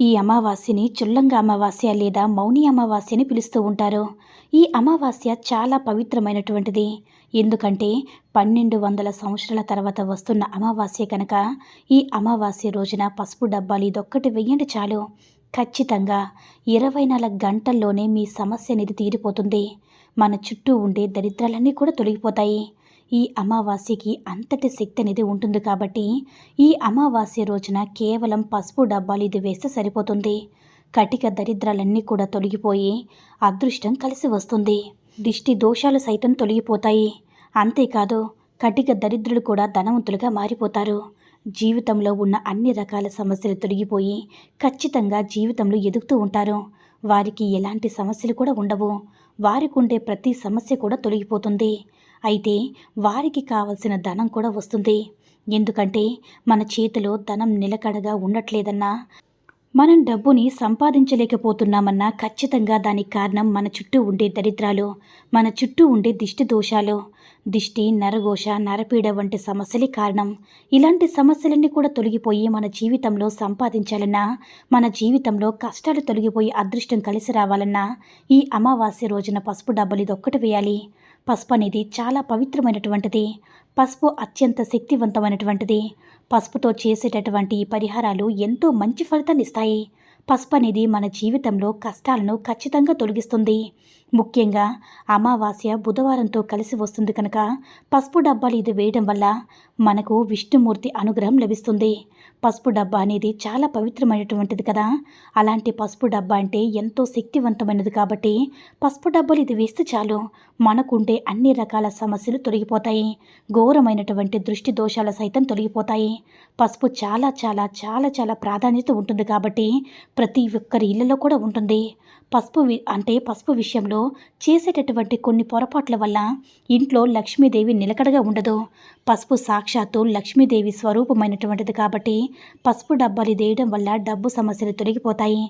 ఈ అమావాస్యని చుల్లంగా అమావాస్య లేదా మౌని అమావాస్య అని పిలుస్తూ ఉంటారు. ఈ అమావాస్య చాలా పవిత్రమైనటువంటిది. ఎందుకంటే పన్నెండు వందల సంవత్సరాల తర్వాత వస్తున్న అమావాస్య కనుక ఈ అమావాస్య రోజున పసుపు డబ్బాలు ఇదొక్కటి వెయ్యండి చాలు. ఖచ్చితంగా ఇరవై నాలుగు గంటల్లోనే మీ సమస్య అనేది తీరిపోతుంది. మన చుట్టూ ఉండే దరిద్రాలన్నీ కూడా తొలగిపోతాయి. ఈ అమావాస్యకి అంతటి శక్తి అనేది ఉంటుంది కాబట్టి ఈ అమావాస్య రోజున కేవలం పసుపు డబ్బాలు ఇది వేస్తే సరిపోతుంది. కటిక దరిద్రాలన్నీ కూడా తొలగిపోయి అదృష్టం కలిసి వస్తుంది. దిష్టి దోషాలు సైతం తొలగిపోతాయి. అంతేకాదు కటిక దరిద్రులు కూడా ధనవంతులుగా మారిపోతారు. జీవితంలో ఉన్న అన్ని రకాల సమస్యలు తొలగిపోయి ఖచ్చితంగా జీవితంలో ఎదుగుతూ ఉంటారు. వారికి ఎలాంటి సమస్యలు కూడా ఉండవు. వారికి ఉండే ప్రతి సమస్య కూడా తొలగిపోతుంది. అయితే వారికి కావలసిన ధనం కూడా వస్తుంది. ఎందుకంటే మన చేతిలో ధనం నిలకడగా ఉండట్లేదన్నా మనం డబ్బుని సంపాదించలేకపోతున్నామన్నా ఖచ్చితంగా దానికి కారణం మన చుట్టూ ఉండే దరిద్రాలు మన చుట్టూ ఉండే దిష్టి దోషాలు దిష్టి నరఘోష నరపీడ వంటి సమస్యలే కారణం. ఇలాంటి సమస్యలన్నీ కూడా తొలగిపోయి మన జీవితంలో సంపాదించాలన్నా మన జీవితంలో కష్టాలు తొలగిపోయి అదృష్టం కలిసి రావాలన్నా ఈ అమావాస్య రోజున పసుపు డబ్బులు ఇది ఒక్కటి వేయాలి. పసుపు అనేది చాలా పవిత్రమైనటువంటిది. పసుపు అత్యంత శక్తివంతమైనటువంటిది. పసుపుతో చేసేటటువంటి పరిహారాలు ఎంతో మంచి ఫలితాన్ని ఇస్తాయి. పసుపు అనేది మన జీవితంలో కష్టాలను ఖచ్చితంగా తొలగిస్తుంది. ముఖ్యంగా అమావాస్య బుధవారంతో కలిసి వస్తుంది కనుక పసుపు డబ్బాలు ఇది వేయడం వల్ల మనకు విష్ణుమూర్తి అనుగ్రహం లభిస్తుంది. పసుపు డబ్బా అనేది చాలా పవిత్రమైనటువంటిది కదా. అలాంటి పసుపు డబ్బా అంటే ఎంతో శక్తివంతమైనది కాబట్టి పసుపు డబ్బాలు ఇది వేస్తే చాలు. మనకుండే అన్ని రకాల సమస్యలు తొలగిపోతాయి. ఘోరమైనటువంటి దృష్టి దోషాలు సైతం తొలగిపోతాయి. పసుపు చాలా చాలా చాలా చాలా ప్రాధాన్యత ఉంటుంది కాబట్టి ప్రతి ఒక్కరి ఇళ్ళలో కూడా ఉంటుంది. పసుపు అంటే పసుపు విషయంలో చేసేటటువంటి కొన్ని పొరపాట్ల వల్ల ఇంట్లో లక్ష్మీదేవి నిలకడగా ఉండదు. పసుపు సాక్షాత్తు లక్ష్మీదేవి స్వరూపమైనటువంటిది కాబట్టి పసుపు డబ్బాలు వేయడం వల్ల డబ్బు సమస్యలు తొలగిపోతాయి.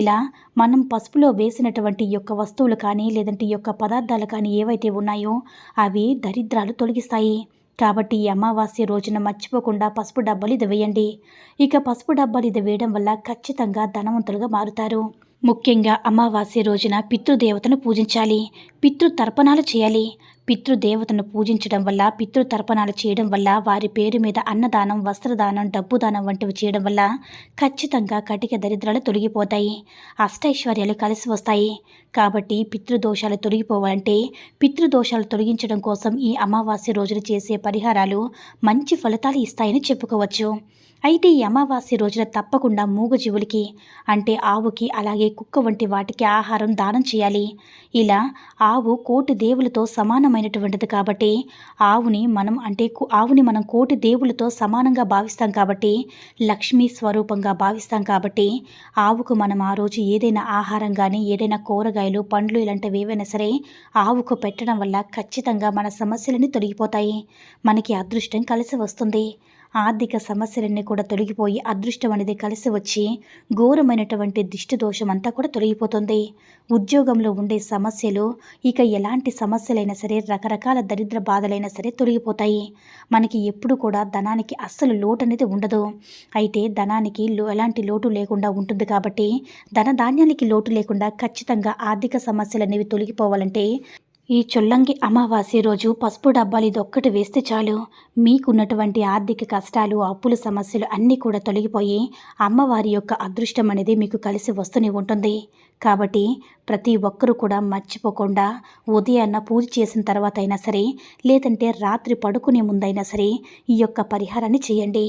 ఇలా మనం పసుపులో వేసినటువంటి యొక్క వస్తువులు కానీ లేదంటే యొక్క పదార్థాలు కానీ ఏవైతే ఉన్నాయో అవి దరిద్రాలు తొలగిస్తాయి. కాబట్టి ఈ అమావాస్య రోజున మర్చిపోకుండా పసుపు డబ్బాలు ఇది వేయండి. ఇక పసుపు డబ్బాలు ఇది వేయడం వల్ల ఖచ్చితంగా ధనవంతులుగా మారుతారు. ముఖ్యంగా అమావాస్య రోజున పితృదేవతను పూజించాలి. పితృతర్పణాలు చేయాలి. పితృదేవతను పూజించడం వల్ల పితృతర్పణాలు చేయడం వల్ల వారి పేరు మీద అన్నదానం వస్త్రదానం డబ్బు దానం వంటివి చేయడం వల్ల ఖచ్చితంగా కటిక దరిద్రాలు తొలగిపోతాయి. అష్టైశ్వర్యాలు కలిసి వస్తాయి. కాబట్టి పితృదోషాలు తొలగిపోవాలంటే పితృదోషాలు తొలగించడం కోసం ఈ అమావాస్య రోజున చేసే పరిహారాలు మంచి ఫలితాలు ఇస్తాయని చెప్పుకోవచ్చు. అయితే ఈ అమావాస్య రోజున తప్పకుండా మూగజీవులకి అంటే ఆవుకి అలాగే కుక్క వంటి వాటికి ఆహారం దానం చేయాలి. ఇలా ఆవు కోటి దేవులతో సమానమైనటువంటిది కాబట్టి ఆవుని మనం అంటే ఆవుని మనం కోటి దేవులతో సమానంగా భావిస్తాం కాబట్టి లక్ష్మీ స్వరూపంగా భావిస్తాం కాబట్టి ఆవుకు మనం ఆ రోజు ఏదైనా ఆహారం కానీ ఏదైనా కూరగాయలు పండ్లు ఇలాంటివి ఏవైనా సరే ఆవుకు పెట్టడం వల్ల ఖచ్చితంగా మన సమస్యలన్నీ తొలగిపోతాయి. మనకి అదృష్టం కలిసి వస్తుంది. ఆర్థిక సమస్యలన్నీ కూడా తొలగిపోయి అదృష్టం అనేది కలిసి వచ్చి ఘోరమైనటువంటి దిష్టి దోషం అంతా కూడా తొలగిపోతుంది. ఉద్యోగంలో ఉండే సమస్యలు ఇక ఎలాంటి సమస్యలైనా సరే రకరకాల దరిద్ర బాధలైనా సరే తొలగిపోతాయి. మనకి ఎప్పుడు కూడా ధనానికి అస్సలు లోటు అనేది ఉండదు. అయితే ధనానికి లో ఎలాంటి లోటు లేకుండా ఉంటుంది కాబట్టి ధన ధాన్యానికి లోటు లేకుండా ఖచ్చితంగా ఆర్థిక సమస్యలు అనేవి తొలగిపోవాలంటే ఈ చొల్లంగి అమావాస్య రోజు పసుపు డబ్బాలు ఇదొక్కటి వేస్తే చాలు. మీకున్నటువంటి ఆర్థిక కష్టాలు అప్పుల సమస్యలు అన్నీ కూడా తొలగిపోయి అమ్మవారి యొక్క అదృష్టం అనేది మీకు కలిసి వస్తూనే ఉంటుంది. కాబట్టి ప్రతి ఒక్కరూ కూడా మర్చిపోకుండా ఉదయాన్న పూజ చేసిన తర్వాత అయినా సరే లేదంటే రాత్రి పడుకునే ముందైనా సరే ఈ యొక్క పరిహారాన్ని చేయండి.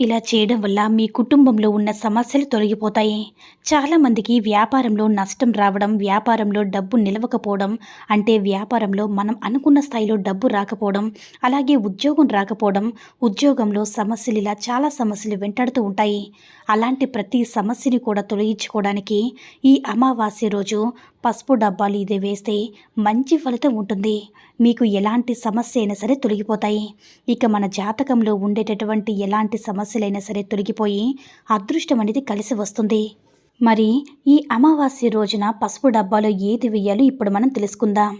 ఇలా చేయడం వల్ల మీ కుటుంబంలో ఉన్న సమస్యలు తొలగిపోతాయి. చాలామందికి వ్యాపారంలో నష్టం రావడం వ్యాపారంలో డబ్బు నిలవకపోవడం అంటే వ్యాపారంలో మనం అనుకున్న స్థాయిలో డబ్బు రాకపోవడం అలాగే ఉద్యోగం రాకపోవడం ఉద్యోగంలో సమస్యలు ఇలా చాలా సమస్యలు వెంటాడుతూ ఉంటాయి. అలాంటి ప్రతి సమస్యని కూడా తొలగించుకోవడానికి ఈ అమావాస్య రోజు పసుపు డబ్బాలు ఇది వేస్తే మంచి ఫలితం ఉంటుంది. మీకు ఎలాంటి సమస్య అయినా సరే తొలగిపోతాయి. ఇక మన జాతకంలో ఉండేటటువంటి ఎలాంటి సమస్యలైనా సరే తొలగిపోయి అదృష్టం అనేది కలిసి వస్తుంది. మరి ఈ అమావాస్య రోజున పసుపు డబ్బాలో ఏది వేయాలో ఇప్పుడు మనం తెలుసుకుందాం.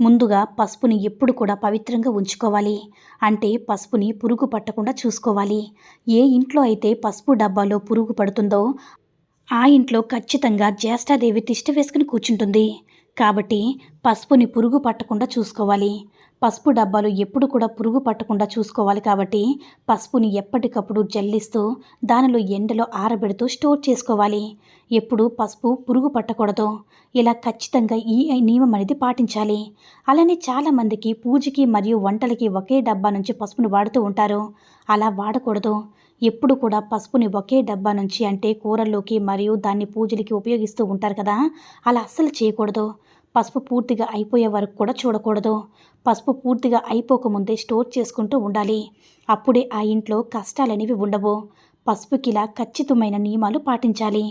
ముందుగా పసుపుని ఎప్పుడు కూడా పవిత్రంగా ఉంచుకోవాలి. అంటే పసుపుని పురుగు పట్టకుండా చూసుకోవాలి. ఏ ఇంట్లో అయితే పసుపు డబ్బాలో పురుగు పడుతుందో ఆ ఇంట్లో ఖచ్చితంగా జ్యేష్ఠాదేవి తిష్ట వేసుకుని కూర్చుంటుంది. కాబట్టి పసుపుని పురుగు పట్టకుండా చూసుకోవాలి. పసుపు డబ్బాలు ఎప్పుడు కూడా పురుగు పట్టకుండా చూసుకోవాలి కాబట్టి పసుపుని ఎప్పటికప్పుడు జల్లిస్తూ దానిలో ఎండలో ఆరబెడుతూ స్టోర్ చేసుకోవాలి. ఎప్పుడు పసుపు పురుగు పట్టకూడదు. ఇలా ఖచ్చితంగా ఈ నియమం అనేది పాటించాలి. అలానే చాలామందికి పూజకి మరియు వంటలకి ఒకే డబ్బా నుంచి పసుపును వాడుతూ ఉంటారు. అలా వాడకూడదు. ఎప్పుడు కూడా పసుపుని ఒకే డబ్బా నుంచి అంటే కూరల్లోకి మరియు దాన్ని పూజలకి ఉపయోగిస్తూ ఉంటారు కదా. అలా అస్సలు చేయకూడదు. పసుపు పూర్తిగా అయిపోయే వరకు కూడా చూడకూడదు. పసుపు పూర్తిగా అయిపోకముందే స్టోర్ చేసుకుంటూ ఉండాలి. అప్పుడే ఆ ఇంట్లో కష్టాలనేవి ఉండవు. పసుపుకి ఇలా ఖచ్చితమైన నియమాలు పాటించాలి.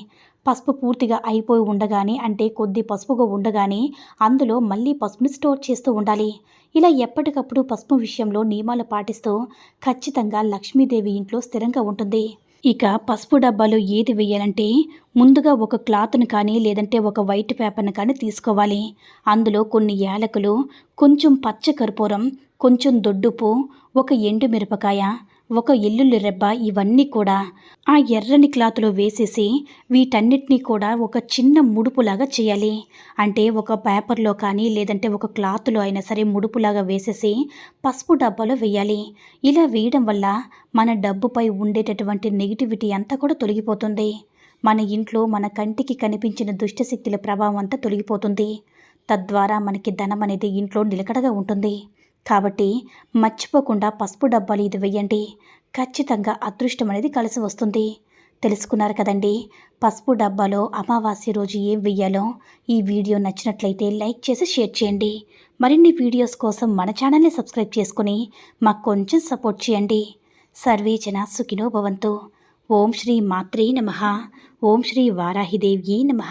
పసుపు పూర్తిగా అయిపోయి ఉండగానే అంటే కొద్ది పసుపుగా ఉండగానే అందులో మళ్ళీ పసుపుని స్టోర్ చేస్తూ ఉండాలి. ఇలా ఎప్పటికప్పుడు పసుపు విషయంలో నియమాలు పాటిస్తూ ఖచ్చితంగా లక్ష్మీదేవి ఇంట్లో స్థిరంగా ఉంటుంది. ఇక పసుపు డబ్బాలో ఏది వేయాలంటే ముందుగా ఒక క్లాత్ను కానీ లేదంటే ఒక వైట్ పేపర్ను కానీ తీసుకోవాలి. అందులో కొన్ని యాలకులు కొంచెం పచ్చ కర్పూరం కొంచెం దొడ్డుపు ఒక ఎండు మిరపకాయ ఒక ఎల్లుల్లి రెబ్బ ఇవన్నీ కూడా ఆ ఎర్రని క్లాత్లో వేసేసి వీటన్నిటినీ కూడా ఒక చిన్న ముడుపులాగా చేయాలి. అంటే ఒక పేపర్లో కానీ లేదంటే ఒక క్లాత్లో అయినా సరే ముడుపులాగా వేసేసి పసుపు డబ్బాలో వేయాలి. ఇలా వేయడం వల్ల మన డబ్బుపై ఉండేటటువంటి నెగిటివిటీ అంతా కూడా తొలగిపోతుంది. మన ఇంట్లో మన కంటికి కనిపించిన దుష్టశక్తుల ప్రభావం అంతా తొలగిపోతుంది. తద్వారా మనకి ధనం అనేది ఇంట్లో నిలకడగా ఉంటుంది. కాబట్టి మర్చిపోకుండా పసుపు డబ్బాలు ఇది వెయ్యండి. ఖచ్చితంగా అదృష్టం అనేది కలిసి వస్తుంది. తెలుసుకున్నారు కదండి పసుపు డబ్బాలో అమావాస్య రోజు ఏం వెయ్యాలో? ఈ వీడియో నచ్చినట్లయితే లైక్ చేసి షేర్ చేయండి. మరిన్ని వీడియోస్ కోసం మన ఛానల్ని సబ్స్క్రైబ్ చేసుకుని మాకు కొంచెం సపోర్ట్ చేయండి. సర్వేచన సుఖినో భవంతు. ఓం శ్రీ మాత్రే నమ. ఓం శ్రీ వారాహిదేవ్యే నమ.